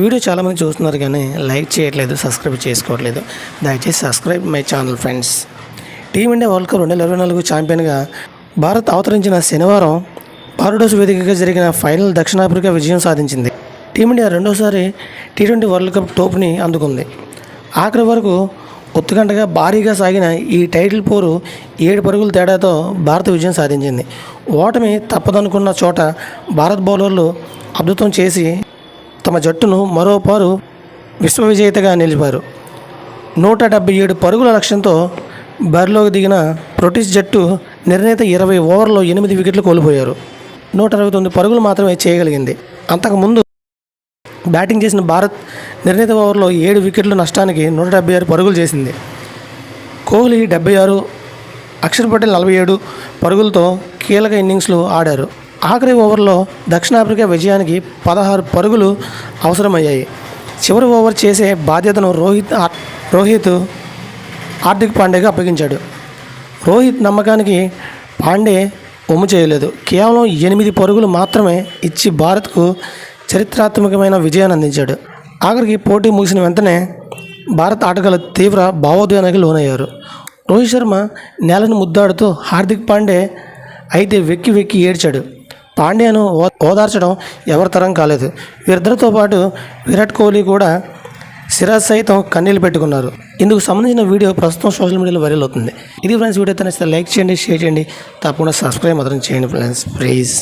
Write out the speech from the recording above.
Video చాలామంది చూస్తున్నారు కానీ లైక్ చేయట్లేదు సబ్స్క్రైబ్ చేసుకోవట్లేదు. దయచేసి subscribe my channel friends. Team India world cup రెండు వేల ఇరవై నాలుగు ఛాంపియన్గా భారత్ అవతరించిన శనివారం పారుడోస్ వేదికగా జరిగిన ఫైనల్ దక్షిణాఫ్రికా విజయం సాధించింది. టీమిండియా రెండోసారి టీ ట్వంటీ వరల్డ్ కప్ టోప్ని అందుకుంది. ఆఖరి వరకు ఉత్తుగంటగా భారీగా సాగిన ఈ టైటిల్ పోరు ఏడు పరుగుల తేడాతో భారత విజయం సాధించింది. ఓటమి తప్పదనుకున్న చోట భారత్ బౌలర్లు అద్భుతం చేసి తమ జట్టును మరోపారు విశ్వవిజేతగా విశ్వ విజేతగా నిలిపారు. నూట డెబ్బై ఏడు పరుగుల లక్ష్యంతో బరిలోకి దిగిన ప్రొటీస్ జట్టు నిర్ణీత ఇరవై ఓవర్లో ఎనిమిది వికెట్లు కోల్పోయారు. నూట అరవై తొమ్మిది పరుగులు మాత్రమే చేయగలిగింది. అంతకుముందు బ్యాటింగ్ చేసిన భారత్ నిర్ణీత ఓవర్లో ఏడు వికెట్ల నష్టానికి నూట డెబ్బై ఆరు పరుగులు చేసింది. కోహ్లీ డెబ్బై ఆరు అక్షర్ పటేల్ నలభై ఏడు పరుగులతో కీలక ఇన్నింగ్స్లు ఆడారు. ఆఖరి ఓవర్లో దక్షిణాఫ్రికా విజయానికి పదహారు పరుగులు అవసరమయ్యాయి. చివరి ఓవర్ చేసే బాధ్యతను రోహిత్ రోహిత్ హార్దిక్ పాండేగా అప్పగించాడు. రోహిత్ నమ్మకానికి పాండే ఒమ్ము చేయలేదు. కేవలం ఎనిమిది పరుగులు మాత్రమే ఇచ్చి భారత్కు చరిత్రాత్మకమైన విజయాన్ని అందించాడు. ఆఖరికి పోటీ ముగిసిన వెంటనే భారత్ ఆటగాళ్ళు తీవ్ర భావోద్వేగానికి లోనయ్యారు. రోహిత్ శర్మ నేలను ముద్దాడుతూ హార్దిక్ పాండే అయితే వెక్కి వెక్కి ఏడ్చాడు. పాండ్యాను ఓదార్చడం ఎవరి తరం కాలేదు. వీరిద్దరితో పాటు విరాట్ కోహ్లీ కూడా సిరాజ్ సైతం కన్నీళ్ళు పెట్టుకున్నారు. ఇందుకు సంబంధించిన వీడియో ప్రస్తుతం సోషల్ మీడియాలో వైరల్ అవుతుంది. ఇది ఫ్రెండ్స్ వీడియో అయితే లైక్ చేయండి షేర్ చేయండి. తప్పకుండా సబ్స్క్రైబ్ మాత్రం చేయండి ఫ్రెండ్స్. ప్లీజ్.